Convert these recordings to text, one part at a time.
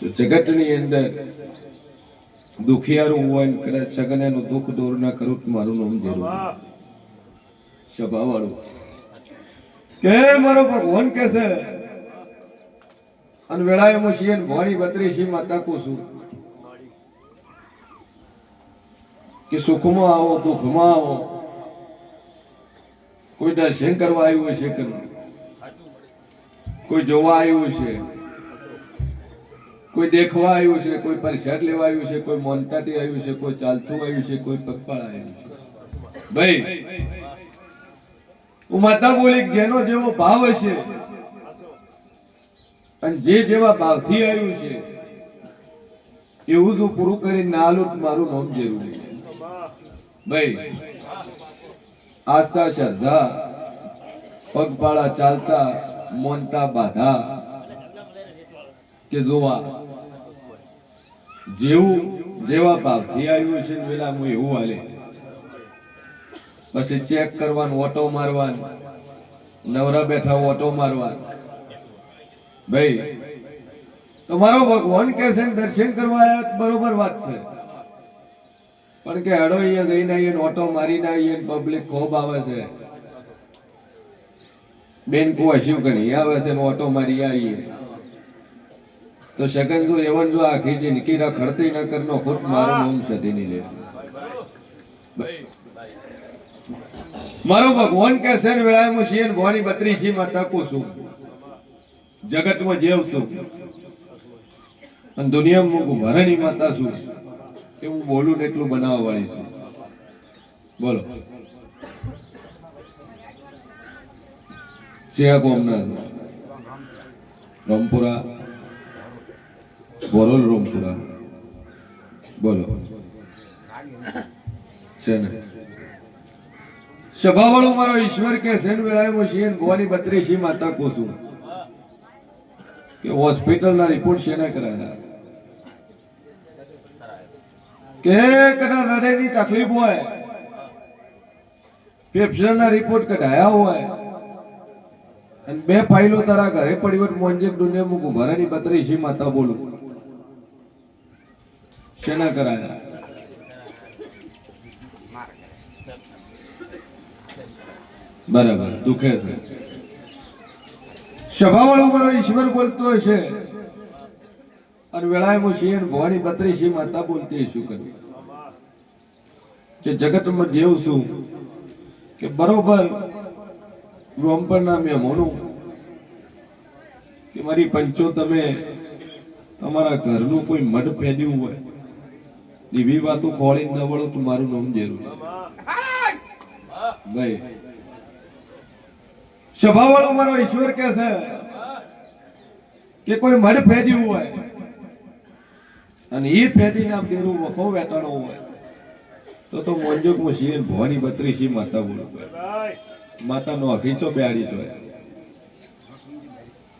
તો જગતની અંદર દુખિયારું હોય ને કદાચ સગન એનું દુઃખ દૂર ના કરું મારું નામ જરૂર સભાવાળું કે મારો ભગવાન કે છે અને વેળાએ હું શિયન ભોણી બત્રીસી માં તાકું છું કે સુખમાં આવો દુઃખમાં આવો કોઈ દર્શન કરવા આવ્યું હશે કે નહીં? કોઈ જોવા આવ્યું છે? કોઈ દેખવા આવ્યું છે? કોઈ પરસાદ લેવા આવ્યું છે? કોઈ મોનતાથી આવ્યું છે? કોઈ ચાલતું આવ્યું છે? કોઈ પગપાળ આવ્યું છે? ભાઈ, હું માતા બોલી જેનો જેવો ભાવ હશે અને જે જેવા ભાવથી આવ્યું છે, એવું જ હું પૂરું કરી ના લો મારું નામ જરૂરી છે. ભાઈ, આસ્થા, શ્રદ્ધા, પગપાળા ચાલતા મોનતા બાધા. કે જોવા, જેવું, જેવા ભાવથી આવ્યું છે પેલા હું એવું હાલે. પછી ચેક કરવાનું ઓટો મારવાનું, નવરા બેઠા ઓટો મારવાનું. ભાઈ, તમારો ભગવાન કે છે દર્શન કરવા આવ્યા બરોબર વાત છે. પણ કે હડો અહીંયા જઈને આવીએ ઓટો મારીને આવીએ પબ્લિક ખૂબ આવે છે. બેન કો હસ્યું ઘણી આવે છે ઓટો મારી આવીએ તો શગન જો એવન જો આખી જિંદગી ખડતી ન કરનો ખોટ મારો નામ સધી ની લે. મારો ભગવાન કે છે વેળાએ હું શિયન ભવાની બત્રીસી માં તકું છું. જગતમાં જેવ છું. અને દુનિયામાં હું ભરણી માતા છું. હું બોલું એટલું બનાવવા વાળી છું. બોલો. સિયા કોમના રમપુરા બોરોલ રમપુરા. બોલો. છે ને? સભાવાળો મારો ઈશ્વર કે સેન વેળાએ શિયન ભવાની બત્રીસી માતા કોસું કે હોસ્પિટલના રિપોર્ટ શેના કરાયા? કે કદાચ હૃદયની તકલીફ હોય ફેફસાના રિપોર્ટ કઢાયા હોય અને બે ફાઇલો તારા ઘરે પડી વટ મોંજે ડુને મૂકું ભરાની બત્રીસી માતા બોલું. શેના કરાયા બરાબર, દુખે છે. સભાવાળો મારો ઈશ્વર બોલતો હશે. અને વેળાએ હું શિયન ભવાની બત્રીસી માતા બોલતી શું કર્યું કે જગતમાં જેવું છું કે બરોબર રોમપરના મહેમાનો કે મારી પંચો તમે તમારા ઘરનું કોઈ મઢ ફેંદ્યું હોય એવી વાતો ખોળી ન વળો તો મારું નામ જરૂર ભાઈ સભાવાળો મારો ઈશ્વર કે છે કે કોઈ મઢ ફેંદ્યું હોય, અને એ ફેંદીને આમ ડેરું વખો વેતાણો હોય, તો તો મોંજોક હું શિયર ભવાની બત્રીસી માતા બોલો. માતા નો અભિચો બેહાડી જોય.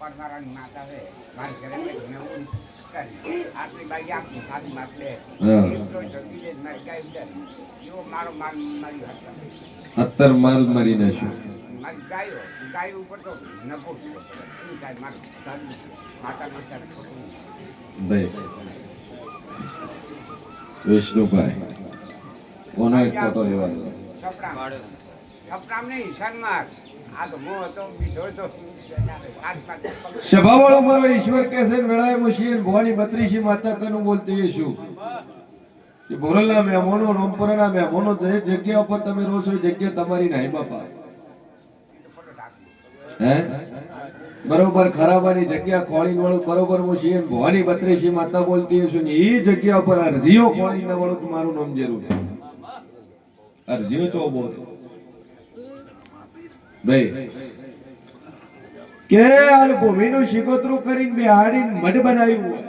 પરમારાની માતા છે. મારી ઘરે બેઠીને ઊન કરી. આટલી બાઈ આખી સાદી માટલે હા. એટલો જલ્દી જ મારી ગાય મારો માલ મારી હતો અત્તર માલ મારી નાખ્યો. વિષ્ણુભાઈ કોનો એક ફોટો એવા તો તો બોલતી તમે રહો છો જગ્યા તમારી નહીં હે? બરોબર, ખરાબાની જગ્યા ખોળી વાળું બરોબર હું છીએ ભવાની બત્રીસી માતા બોલતી છું એ જગ્યા ઉપર અરજીઓ ખોળી વાળું તો મારું નામ જરૂર છે. અરજીઓ ચો બોલ ભાઈ. કે આ ભૂમિનું શિકોતરું કરીને બેહાડીને મઢ બનાવ્યું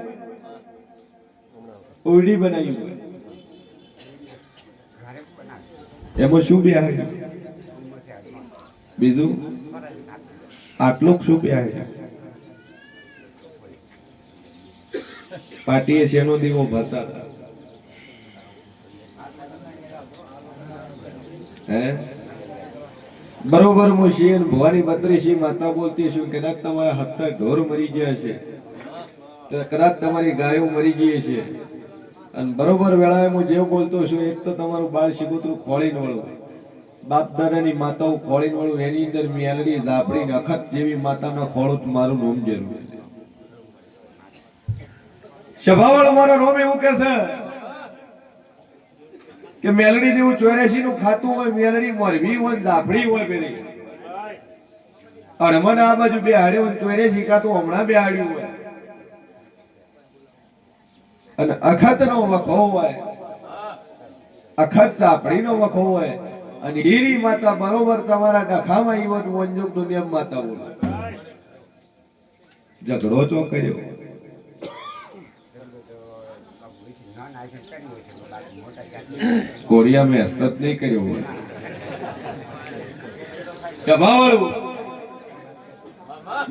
ઓરડી બનાવ્યું એમાં શું બેહાડ્યું? બીજું? આટલું શું બેહાડ્યું? પાટીએ શેનો દીવો ભરતા હતા? હે? બરોબર હું છીએ ભવાની બત્રીસી માતા બોલતી છું, કદાચ તમારા હત્તા ઢોર મરી ગયા છે. કદાચ તમારી ગાયો મરી ગઈ છે. અને બરોબર વેળાએ હું જેવું બોલતો છું, એક તો તમારું બાળ શિકોતરું ખોળીને વળું. બાપ દાદાની માતાઓ ખોળીને વળું, એની અંદર મેલડી ઝાપડી અખત જેવી માતાના ખોળું મારું નોમ જરૂર સભાવાળો મારો નોમ એવું કે છે કે મેલડી જેવું ચોર્યાસી નું ખાતું હોય, મેલડી મોરવી હોય ઝાપડી હોય પેલી અડમણ આ બાજુ બે હાડી હોય, ચોર્યાસી ખાતું હમણાં બે હાડી હોય. અને અખત નો વખો હોય, અખત ઝાપડી નો વખો હોય, અને હીરી માતા બરોબર તમારા ડખામાં ઈવન વંજુક દુનિયા માતા બોલે ઝઘડો ચો કર્યો ના ના છે કર્યું મેં હસ્તક નહીં કર્યો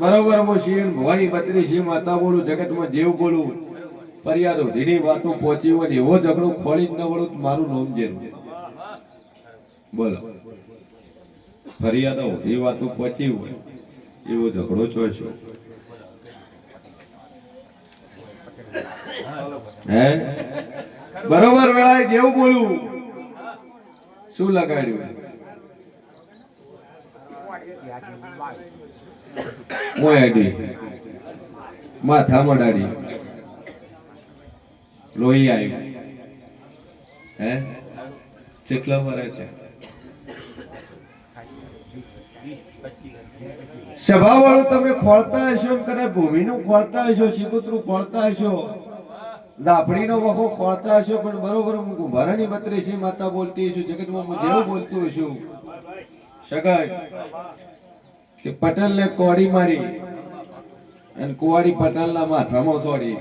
બરોબર હું ભવાની બત્રી શિવ માતા બોલું, જગતમાં જેવ બોલું, ફરિયાદો ધીની વાતો પહોંચી હોય એવો ઝઘડો ખોલી ન વળું મારું નામ જેરું બોલો. ફરિયાદો એ વાતો પહોંચી હોય, એવો ઝઘડો ચોચ્યો હે? બરોબર વેળાએ જેવું બોલું? શું લગાડ્યું? મોયાડી લોહી આવ્યું હે? કેટલા મરે છે. સભાવાળું તમે ખોળતા હશો ને કદાચ ભૂમિનું ખોળતા હશો શિકોતરું ખોળતા હશો. લાપડીનો વખો ખોતા હશો, પણ બરોબર હું કુંભારાની બત્રીસી માતા બોલતી છું જગતમાં હું જેવું બોલતું હશું. સગાઈ કે પટેલને કોડી મારી, અને કુવાડી પટેલના માથામાં છોડી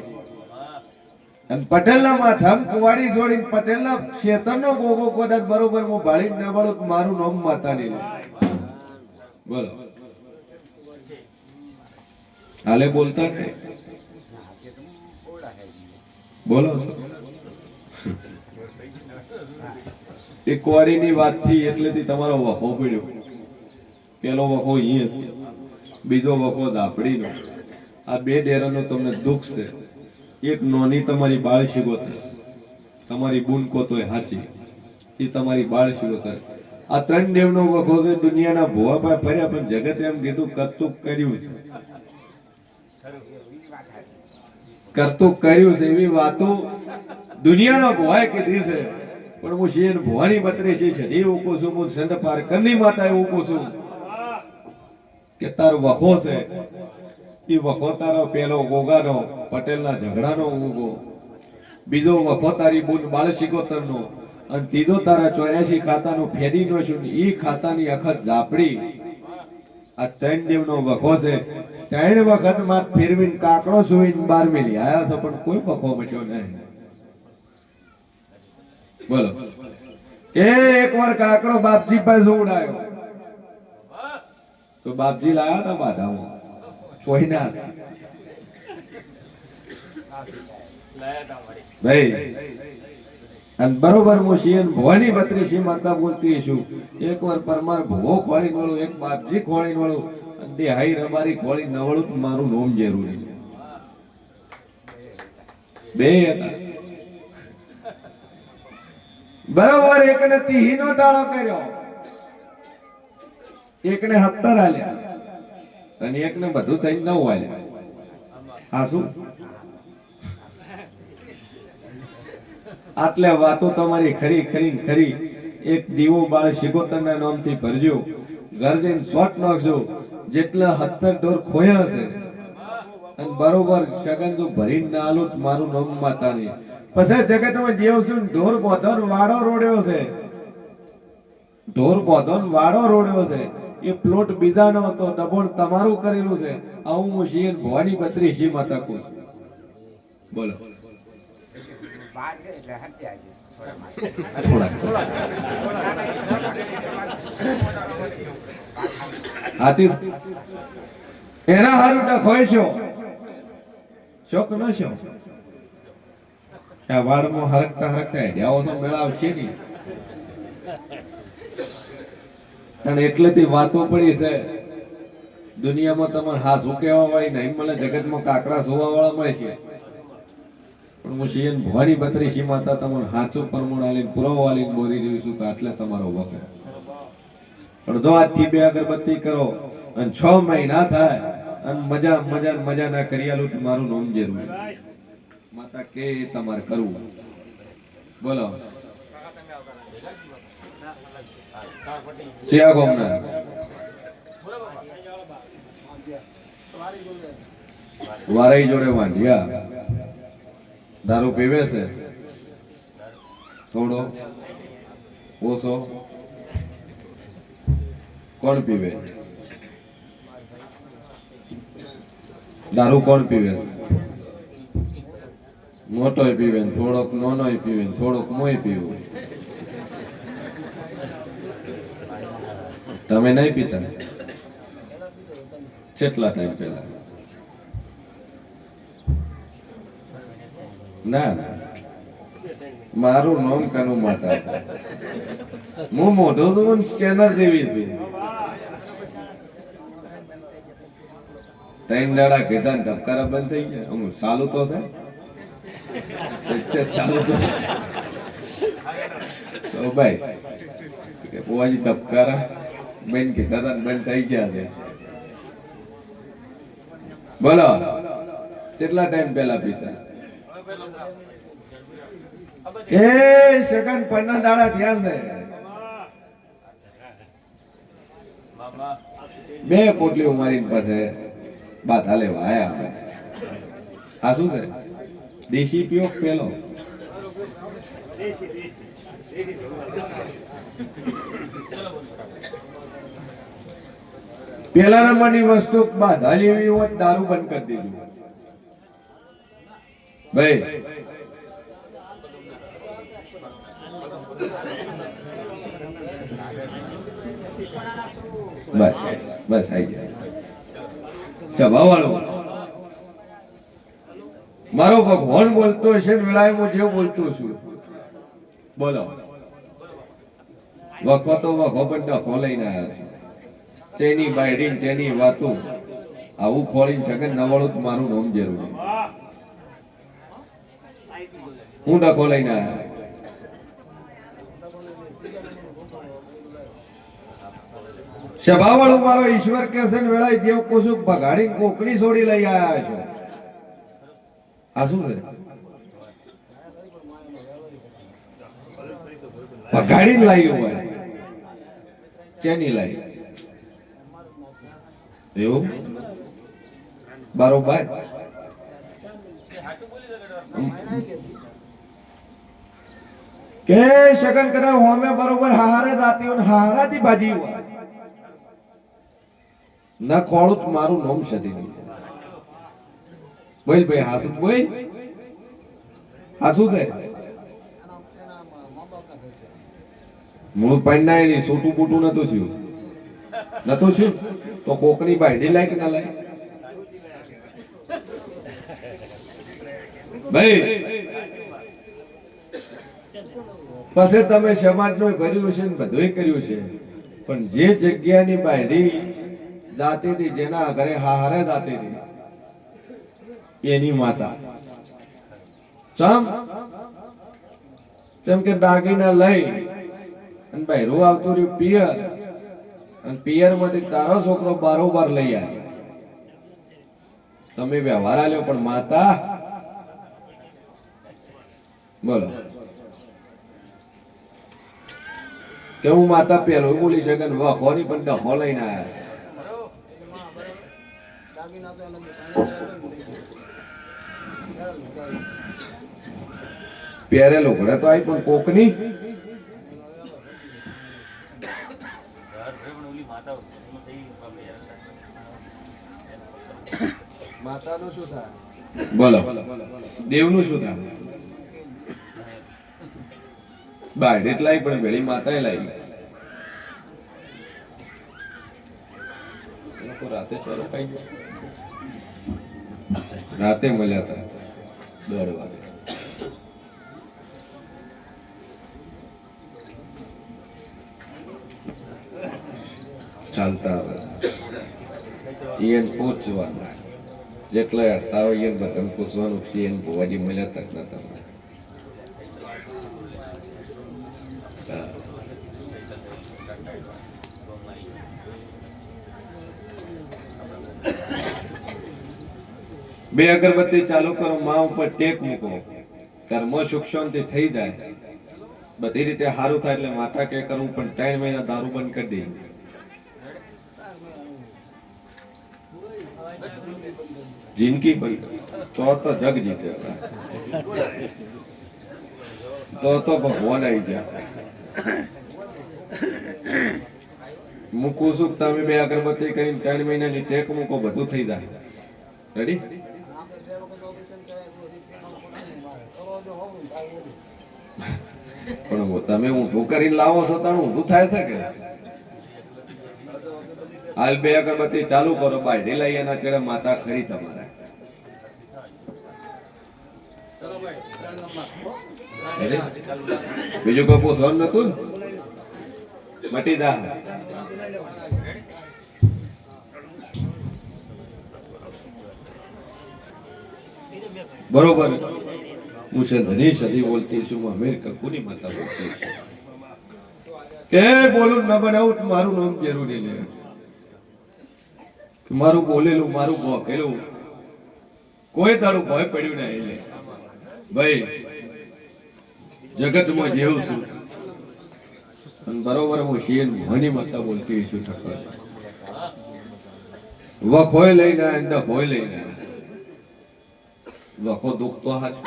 અને પટેલના માથામાં કુવાડી છોડી પટેલના ક્ષેત્રનો ગોગો કદાચ બરોબર હું ભાળી ન વળું મારું નામ માતાની લે. બોલો. હાલે બોલતા ને બોલો. એ કુવાડીની વાતથી એટલેથી તમારો વખો પડ્યો. પેલો વખો અહીંયા બીજો વખો દાપડીનો આ બે ડેરાનો તમને દુઃખ છે. એક નોની તમારી બાળ શિગોતર તમારી બૂન કોતોય હાચી. એ તમારી બાળ શિગોતર આ ત્રણ દેવનો વખો છે, દુનિયાના ભુવા પાસે ફર્યા પણ જગતે એમ કીધું કરતું કર્યું છે. કરતું કર્યું છે એવી વાતો દુનિયાનો ભુવાએ કીધી છે. પણ હું શિયન ભવાની બત્રી છે શરી ઉકું છું, હું સંત પારકરની માતા ઉકું છું. કે તારો વખો છે એ વખો તારો પેલો ગોગાનો, પટેલના ઝઘડાનો ઉગો બીજો વખો તારી બુન બાળશિકોતરનો અને ત્રીજો તારા ચોર્યાસી ખાતાનો ફેરીનો છું એ ખાતાની અખત ઝાપડી. આ ત્રણ દેવનો વખો છે. ત્રણ વખતમાં ફેરવીને કાકડો સુઈને બાર મેલી. આયા તો પણ કોઈ વખો મચ્યો નહીં. બોલો. કે એકવાર કાકડો બાપજી પાસે ઉડાયો. તો બાપજી લાયા હતા બાધામાં. કોઈ ના. ભાઈ, અને બરોબર હું શિયન ભવાની બત્રીસી માતા બોલતી છું એકવાર પરમાર ભોગો ખોળી વળું, એક બાપજી ખોળી વળું. અને બે હાઈ રબારી ખોળી નવળું મારું નોમ જરૂરી બે હતા. બરોબર, એકને તીહીનો ટાળો કર્યો. એકને સત્તર આલ્યા. અને એકને બધું થઈ નવ આલ્યા. આ શું? આટલે વાતો તમારી ખરી ખરી ખરી. એક દીવો બાળ શિગોતરના નામથી ભરજો. ઘર જઈને શોટ નાખજો. જેટલા સત્તર ઢોર ખોયા છે અને બરોબર સગન જો ભરી ના આલું મારું નામ માતાની પછી જગતમાં જેવ છું ને ઢોર બોધન વાડો રોડ્યો છે. ઢોર બોધન વાડો રોડ્યો છે. એ પ્લોટ બીજાનો હતો, દબોણ તમારું કરેલું છે. આવું હું શિયન ભવાની પત્રી શી માતા કહું છું. બોલો. એના હારું હોય છો? શોક ન છો? આ વાળમાં હરકતા હરકતા હેડ્યાઓ તો મેળાવ છે ની અને એટલેથી વાતો પડી છે, દુનિયામાં તમારે હા શું કહેવા હોય નહીં મળે જગતમાં કાકડા સોવા વાળા મળે છે. પણ હું શિયન ભવાની બત્રીસી માતા તમને હાચું પરમણ આલીને પુરાવો આલીને બોરી રહ્યું છું કે આટલે તમારો વખત. પણ જો આજથી બે અગરબત્તી કરો અને છ મહિના થાય અને મજા મજા મજા ના કરી આલું મારું નોમ જેરું માતા કે તમારે કરવું? બોલો. ચિયા ગોમના વારાઈ જોડે વાંઢિયા. દારૂ પીવે છે? થોડો? ઓછો? કોણ પીવે? દારૂ કોણ પીવે છે? મોટોય પીવે ને થોડોક નાનોય પીવે ને થોડોક મોય પીવું. તમે નહીં પીતા? કેટલા ટાઈમ પહેલા? ના ના. મારું નામ કનુ માતા હું મોઢું તો સ્કેનર જેવી છું. ત્રણ દાડા કીધા ધબકારા બંધ થઈ ગયા. હું સાલું તો છે. વચ્ચે તો ભાઈ, કે ધબકારા બેન કીધા બંધ થઈ ગયા છે. બોલો, કેટલા ટાઈમ પહેલા પીતા એ સેકન્ડ પન્ના દાડા થયા છે બે પોટલી મારીને પાસે બાથા લેવા આયા અમે. આ શું છે? દેશી પીઓ પેલો. પેલા નંબરની વસ્તુ બાધા લેવી હોય દારૂ બંધ કરી દીધું. ભાઈ. બસ બસ, આઈ ગયા. સભા વાળો. મારો ભગવાન બોલતો હશે વેળાએ જે બોલતો છું. બોલો. વખો તો વખો પણ ડખો લઈને આવ્યા છે. ચેની બાયડી ચેની વાતો. આવું ખોળીને સગન નવાળું મારું નોમ જરૂરી. હું ડખો લઈને આવ્યા સભાવાળો મારો ઈશ્વર કેસન વેળાય જેવ કુસુક ભગાડી કોકડી છોડી લઈ આવ્યા છો. આ શું છે? ભગાડીને લાવ્યું હોય. ચેની લાવી એવું? બરોબર? કે શકન કરે હોમે બરોબર હારે દાતી હોય ને હારાથી હોય. ના ખોળું મારું નોમ સદી નહીં. બોલ ભાઈ, હાસુ બોલ. હાસુ છે? મૂળ પૈણાય નહીં, સોટું બૂટું નતું થયું. નતું થયું? તો કોકની બાયડી લાય કે ના લાય? ભાઈ પછી તમે સમાજનો કર્યું છે ને બધું કર્યું છે. પણ જે જગ્યાની બાયડી દાતેથી જેના ઘરે હારે દાતેથી એની માતા. ચમ? ચમ કે દાગીના લઈ અને બહેરું આવતું રહ્યું પિયર. અને પિયરમાંથી તારો છોકરો બારોબાર લઈ આવ્યો. તમે વ્યવહાર આલ્યો પણ માતા? બોલો. કે હું માતા પહેલો બોલી શકે ને વખોની પણ ડહો લઈને આવ્યા પહેરે લુગડા તો આવી પણ કોકની? માતાનું શું થાય? બોલો. દેવનું શું થાય? બાયડ એટલાય પણ વેળી માતાએ લાવી રાતે ચોરો રાતે મળ્યા હતા. દોઢ વાગે. ચાલતા આવે એને પૂછવાનું જેટલા હડતા હોય એને બધાને પૂછવાનું છે એને ભુવાજી મળ્યા તક ના તમને હા. બે અગરબત્તી ચાલુ કરો, માં ઉપર ટેક મૂકો. કર્મ સુખ શાંતિ થઈ જાય. બધી રીતે સારું થાય એટલે માતા કે કરવું, પણ ત્રણ મહિના દારૂ બંધ કરી દઈએ. જિંદગી ભાઈ, તો તો જગ જીતે તો તો ભગવાન આવી ગયા. મૂકું છું તમે બે અગરબત્તી કરીને ત્રણ મહિનાની ટેક મૂકો, બધું થઈ જાય. રેડી પણ તમે ઊંધું કરીને લાવો છો તાણ ઊંધું થાય છે કે? હાલ બે અગરબત્તી ચાલુ કરો બાયડી લઈ એના ચેડે, માતા ખરી તમારે. બીજું કોઈ પૂછવાનું નતું મટી દા બરોબર. છે ધની સદી બોલતી છું અમીર કકુની માતા બોલતી છું. કે બોલું ન બનાવું, મારું નામ જરૂરી લે મારું બોલેલું, મારું ભોકેલું, કોઈ તારું ભય પડ્યું નહીં લે. ભાઈ, જગતમાં જેવું છું. અને બરોબર હું શિયન મોહની માતા બોલતી છું ઠક્કર. વખ હોય લઈને અંદર હોય લઈને વખો દુઃખ તો હાથ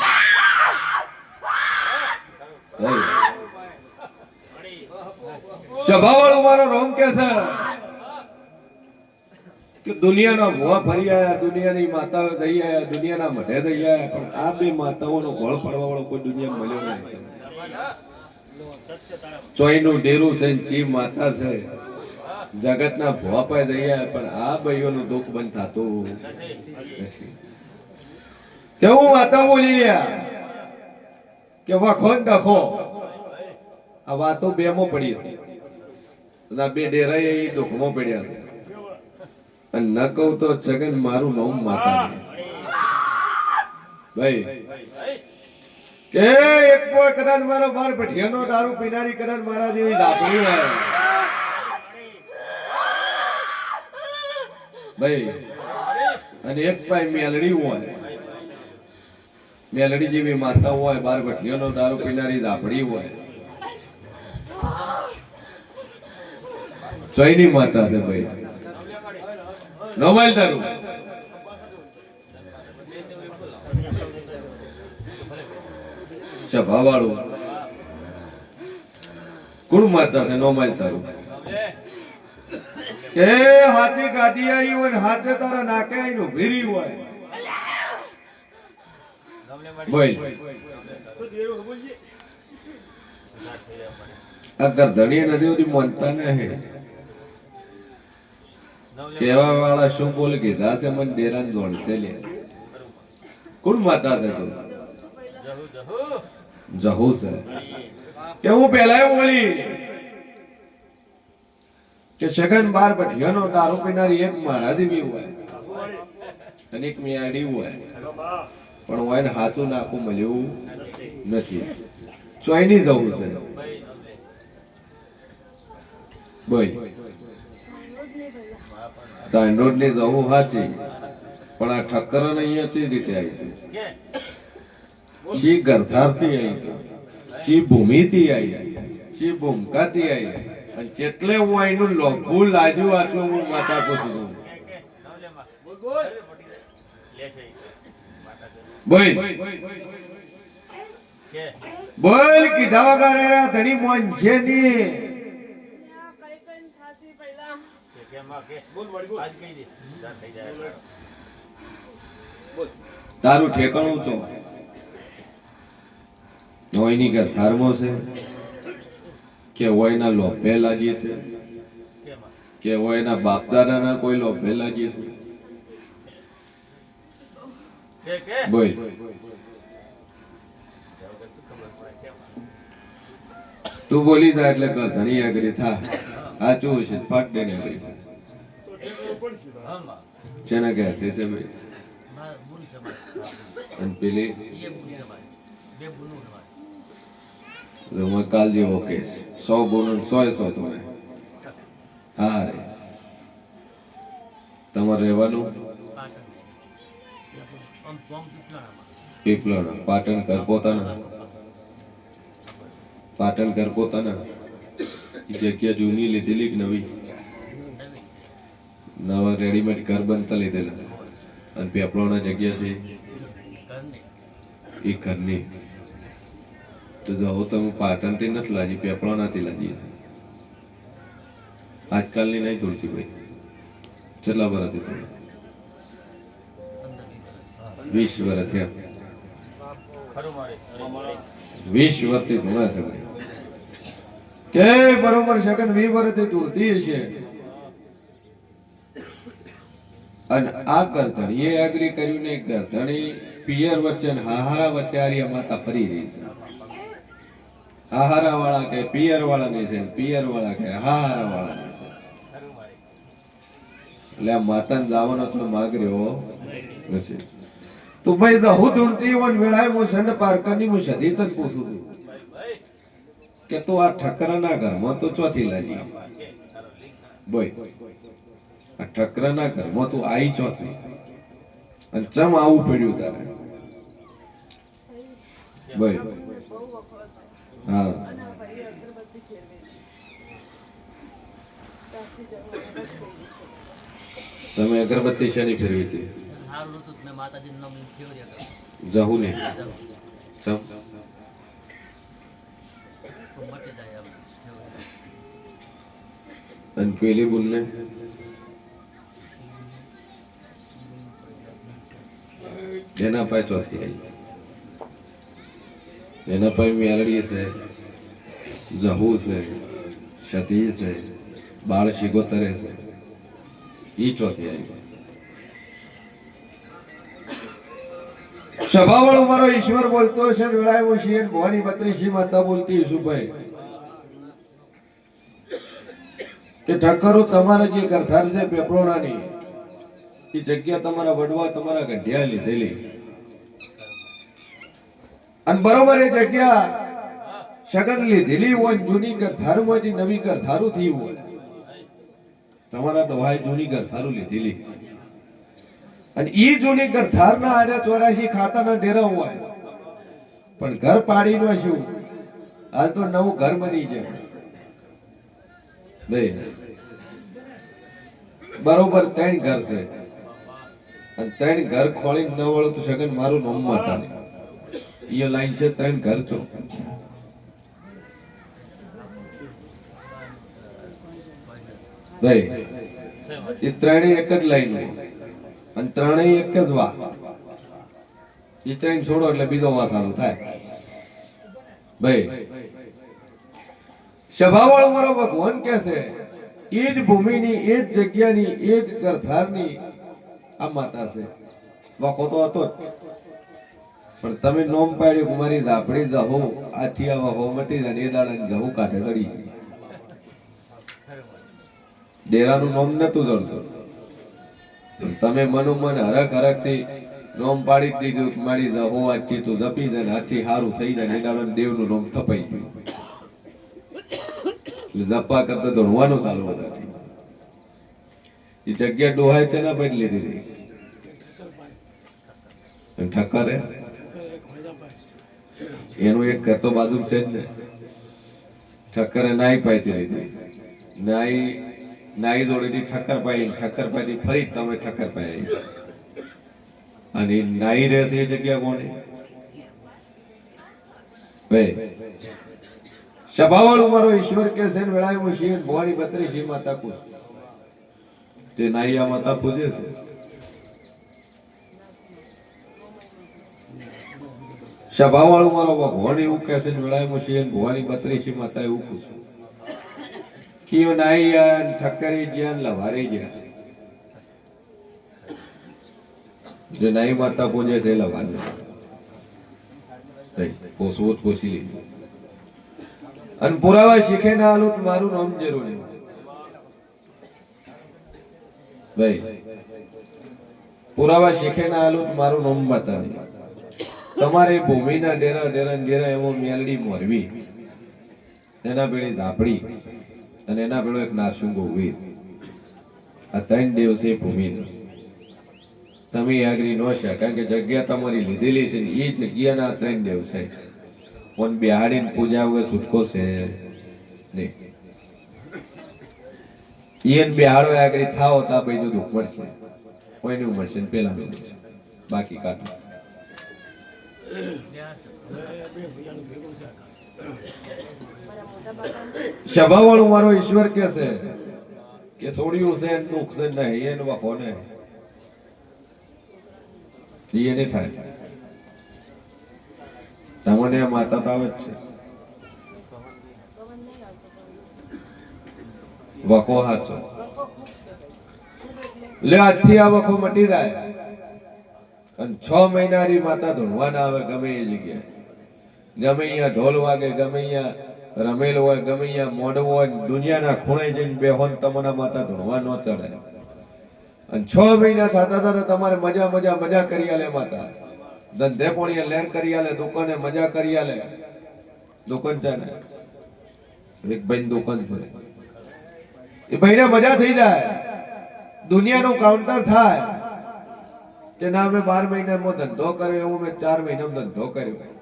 સભાવાળો મારો રોમ કે છે કે દુનિયાના ભોવા ફરી આયા, દુનિયાની માતાઓ થઈ આયા, દુનિયાના મઢે થઈ આયા, પણ આ બે માતાઓનો ગોળ પડવા વાળો કોઈ દુનિયા મળ્યો નહીં. ચોઈનું ડેરું છે ચી માતા છે. જગતના ભુવા પાય થઈ આયા, પણ આ ભાઈઓનું દુઃખ બંધ થતું. નથી કેવું વાતો બોલી રહ્યા કે વખો ને ડખો આ વાતો બે માં પડી છે બે ડેરા એ દુઃખમાં પડ્યા અને ન કહું તો જગન મારું નામ માતા ભાઈ કે એક કોઈ કદાચ મારો બાર ભઠિયાનો દારૂ પીનારી કદાચ મારા જેવી દાખલી હોય ભાઈ અને એક ભાઈ મેલડી હોય મેલડી જેવી માતા હોય, બાર ભઠિયાનો દારૂ પીનારી દાપડી હોય. ચોયની માતા છે ભાઈ. નોમાઈલ દારૂ. સભાવાળું. કુળ માતા છે? નોમાઈલ તારું એ હાચી ગાડી આવી હોય ને હાચે તારા નાકે આવીને ભીરી હોય. બોલ. આ નથી હોતી માનતા નહીં કેવા વાળા શું બોલ? કીધા છે મને ડેરાન જોડશે લે કોણ માતા છે તું? જહુ છે. કે હું પેલા બોલી કે સગન બાર ભઠિયાનો દારૂ પીનારી એક મારા જેવી હોય. અને એક મિયાડી હોય. પણ હું એને હાથું નાખું મળ્યું નથી. ચોઈની જવું છે. બોય દાંડોડની જવું સાચી પણ આ ઠક્કર અહીંયા ચી રીતે આવી છે ચી ગરધારથી આવી ચી ભૂમિથી આવી ચી ભૂમકાથી આવી અને જેટલે હું અહીંનું લોભું લાજ્યું આટલું હું માતા પૂછું છું બોલ. બોલ વગર આ ધણી મોન છે ની. તારું ઠેકાણું છો નોયની ઘર થારમો છે કે ઓયના લોભે લાગી છે કે ઓયના બાપ દાદાના કોઈ લોભે લાગી છે. બોલ. તું બોલી તા એટલે ધણી આગળ થા. સાચું છે? ફાટ દે ને આગળ શેના ગયા તે છે ભાઈ. અને પેલી? હું કાલ જેવો કેસ. સો બોલો સો એ સો તમે. હા, રે. તમારે રહેવાનું? પીપલોડ પાટણ ઘર પોતાના. પાટણ ઘર પોતાના. ઈ જગ્યા જૂની લીધેલી કે નવી? નવા રેડીમેડ ઘર બનતા લીધેલા. અને પેપલોના જગ્યા છે. એ ઘરની. તો જો તમે પાટણથી નથી લાજી પેપળાનાથી લાજી છે આજકાલની નહીં તુલસી ભાઈ. કેટલા વર્ષથી તમે વીસ વર્ષ થયા. વીસ વર્ષથી ધૂણા છે કે બરોબર સેકન્ડ વી વર્ષથી તુલતી છે અને આ કરતણ, એ એગ્રી કર્યું ને કરતણ પિયર વચ્ચે ને હાહારા વચ્ચે આર્ય માતા ફરી રહી છે. હાહારા વાળા કે પિયર વાળા ની છે પિયર વાળા કે હાહારા વાળા ની છે. એટલે આ માતાને લાવવાનો તો માગ રહ્યો નથી તો ભાઈ તો હું ધૂણતી હોય ને વેળાએ હું ને પારકાની હું સદી તને પૂછું છું. કે તું આ ઠકરાના ઘરમાં તો ચોથી લાગી. બોય આ ઠકરાના ઘરમાં તું આઈ ચોથી. અને ચમ આવું પડ્યું તારે? બોય હા. તમે અગરબત્તી શેની ફેરવી હતી? જહુ ને? ચમ અને પેલી બોલને એના પાય ચોથી આવી એના પાય મેલડી છે જહુ છે સતી છે બાળ શિગોતરે છે. ઈ ચોથી આવી સભાવાળો મારો ઈશ્વર બોલતો છે વેળાયો છે ભવાની બત્રીસી માતા બોલતી ઈશુભાઈ કે ઠક્કરો તમારા જે કરથાર છે પેપરોણાની, એ જગ્યા તમારા વડવા તમારા ગઢિયા લીધેલી. અને બરોબર એ જગ્યા સગન લીધેલી હોય, જૂની જૂની હોય નવી કરથારું થયું હોય. તમારા દવાએ જૂની કરથારું લીધેલી. અને ઈ જૂની કરથારના આરે ચોરાશી ખાતાના ડેરા હોય. પણ ઘર પાડીનો શું? હાલ તો નવું ઘર બની જાય બરોબર ત્રણ ઘર છે. અને ત્રણ ઘર ખોળીને ન વળો તો સગન મારું નોમ માતા એ લાઈન છે ત્રણ ઘર ચો ભાઈ એ ત્રણેય એક જ લાઈન હોય. અને ત્રણેય એક જ વા. એ ત્રણ છોડો એટલે બીજો વા ચાલુ થાય. ભાઈ. સભાવાળો મારો ભગવાન કે છે, એ જ ભૂમિની, એ જ જગ્યાની, એ જ કરધારની આ માતા છે. વાકો તો હતો જ. પણ તમે નોમ પાડ્યું મારી ઝાપડી જહો આથી આવા હો મટી જાય એ દાડા જહુ કાઢે ચડી ડેરાનું નોમ નતું જડતું તમે મનોમન હરખથી નોમ પાડી જ દીધું મારી જહુ આથી તું જપી જાય હાથી સારું થઈ જાય ને એ દાડા દેવનું નોમ થપાઈ ગયું. એટલે જપા કરતા દોડવાનું ચાલુ હતા. એ જગ્યા ડોહાય છે ને બદલી લીધી ઠક્કર? એનું એક ઘર તો બાજુ છે જ ને. ઠક્કરે નાઈ પાઈ લીધી નાઈ નાઈ જોડેથી ઠક્કર પાઈ ઠક્કર પાઈ ફરી તમે ઠક્કર પાઈ અને નાઈ રહેશે એ જગ્યા કોની? ભાઈ મારો ઈશ્વર કે છે ને વેળાયું શિવ ભવાની બત્રીસી માતા પૂછ તે નાઈયા માતા પૂજે છે સભાવાળું મારો ભગવાન એવું કહે છે ને વેળાયું શિવ ભવાની બત્રીસી માતા એવું પૂછ્યું કીઓ નાઈયા ને ઠક્કરી ગયા ગયા જે નાઈ માતા પૂજે છે લવાની પોસવું જ લીધું અને પુરાવા શીખે ના આલું મારું નામ જરૂરી ભાઈ, પુરાવા શીખે ના આલું મારું નામ બતાવી તમારે ભૂમિના ડેરા ડેરા ડેરા એવો મેલડી મોરવી. એના પેલી ધાપડી અને એના પેલો એક નારસુંગો વીર આ ત્રણ દિવસે ભૂમિનો. તમે આગળ ન છે કારણ કે જગ્યા તમારી લીધેલી છે ને એ જગ્યાના ત્રણ દિવસે. પણ બિહાડીને પૂજા વગર છૂટકો છે નહીં. ઈયન બિહાડો આગળ થાવ તો બધું દુઃખ કોઈ કોઈનું મળશે ને પેલા મળશે બાકી કાઢો. સભાવાળું મારો ઈશ્વર કે છે કે છોડ્યું છે, દુઃખ છે નહીં, એનું વખો ને. એ નહીં થાય છે. તમને માતા તો જ છે. વખો હાચો. લે, આજથી આ વખો મટી જાય. અને છ મહિનાની માતા ધૂણવાના આવે, ગમે એ જગ્યાએ. ગમે અહીંયા ઢોલ વાગે, ગમે અહીંયા રમેલ હોય, ગમે અહીંયા મોડવું હોય, દુનિયાના ખૂણે જઈને બેહોન તમારા માતા ધોવા ન ચડે. અને છ મહિના થતા થતા તમારે મજા મજા મજા કરી આલે માતા. ધંધે પોણીએ લેર કરી આલે, દુકાને મજા કરી આલે. દુકાન છે ને? એક ભાઈ દુકાન છે. એ ભાઈને મજા થઈ જાય. દુનિયાનું કાઉન્ટર થાય. કે ના અમે બાર મહિનામાં ધંધો કર્યો, એવું મેં ચાર મહિનામાં ધંધો કર્યો.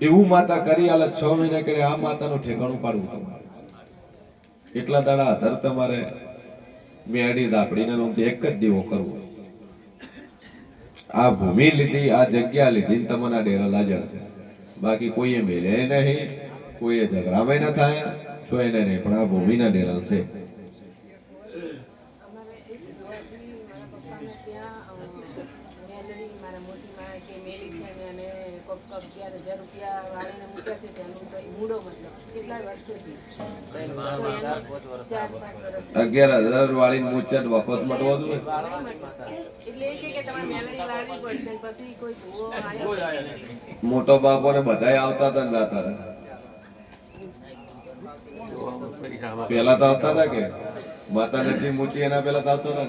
એવું માતા કરી આલે છ મહિના કરે આ માતાનું ઠેકાણું પાડવું એટલા દાડા આધાર તમારે મેળી દાપડીને નોંધી એક જ દીવો કરવો. આ ભૂમિ લીધી, આ જગ્યા લીધી આ ડેરા લાજર છે. બાકી કોઈએ મેલે નહીં, કોઈએ ઝઘડામાં ન થાય છો એને નહીં પણ આ ભૂમિના ડેરા છે અમારે એક જોવાથી મારા પપ્પાને ત્યાં અ, મેલડી મારા મોટી માં કે મેલી છે ને અને કોક કોક અગિયાર હજાર રૂપિયા છે તો મતલબ કેટલા વર્ષોથી અગિયાર હજાર વાળી મૂચત વખત મટવો જોઈએ એટલે એ કે તમારે મેલડી વાળવી પડશે પછી કોઈ ભૂવો મોટો બાપો ને બધાય આવતા હતા ને જાતા પેલા તો આવતા હતા કે? માતા નથી મૂચી એના પેલા તો આવતો હતા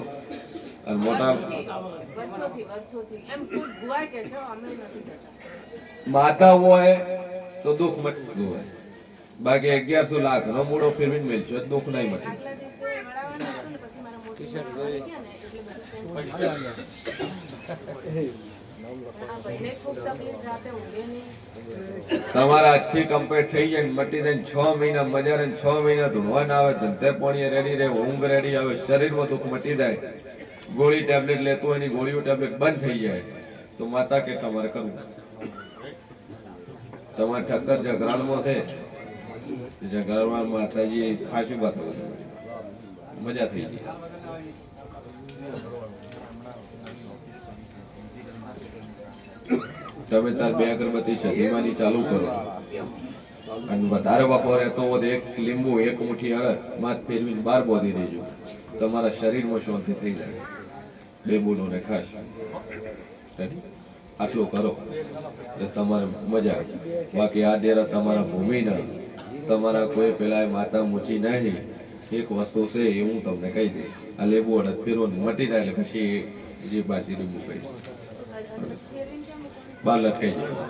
અને મોટા માતા હોય તો દુઃખ મટતું હોય. બાકી અગિયારસો લાખ નો મૂળો ફેરવીને મેલશો તો દુઃખ નહીં મટે. તમારા આજથી કમ્પ્લીટ થઈ જાય ને મટી જાય ને છ મહિના મજા ને છ મહિના ધૂણવા ના આવે ધંધે પાણીએ રેડી રહે ઊંઘ રેડી આવે શરીરમાં દુઃખ મટી જાય. ગોળી ટેબ્લેટ લેતો હોય એની ગોળીઓ ટેબ્લેટ બંધ થઈ જાય. તો માતા કે તમારે કરવું? તમારે ઠક્કર ઝઘરાળમાં છે? ઝઘરાળમાં માતાજી ખાસી વાત મજા થઈ ગઈ. તમે તાર બે અગરબત્તી સધીમાની ચાલુ કરો. અને વધારે વખો તો એક લીંબુ, એક મુઠ્ઠી અડદ, માથ ફેરવીને બાર બોધી દેજો. તમારા શરીરમાં શાંતિ થઈ જાય. બે બોલોને ખાસ. Ready? આટલું કરો. એટલે તમારે મજા બાકી આ ડેરા તમારા ભૂમિના. તમારા કોઈ પેલા માતા મૂચી નહીં એક વસ્તુ છે એ હું તમને કહી દઈશ. આ લેબુ અડદ ફેરવો મટી જાય એટલે પછી જે બાજી લીંબુ કહી? બાર લટકાઈ જાય.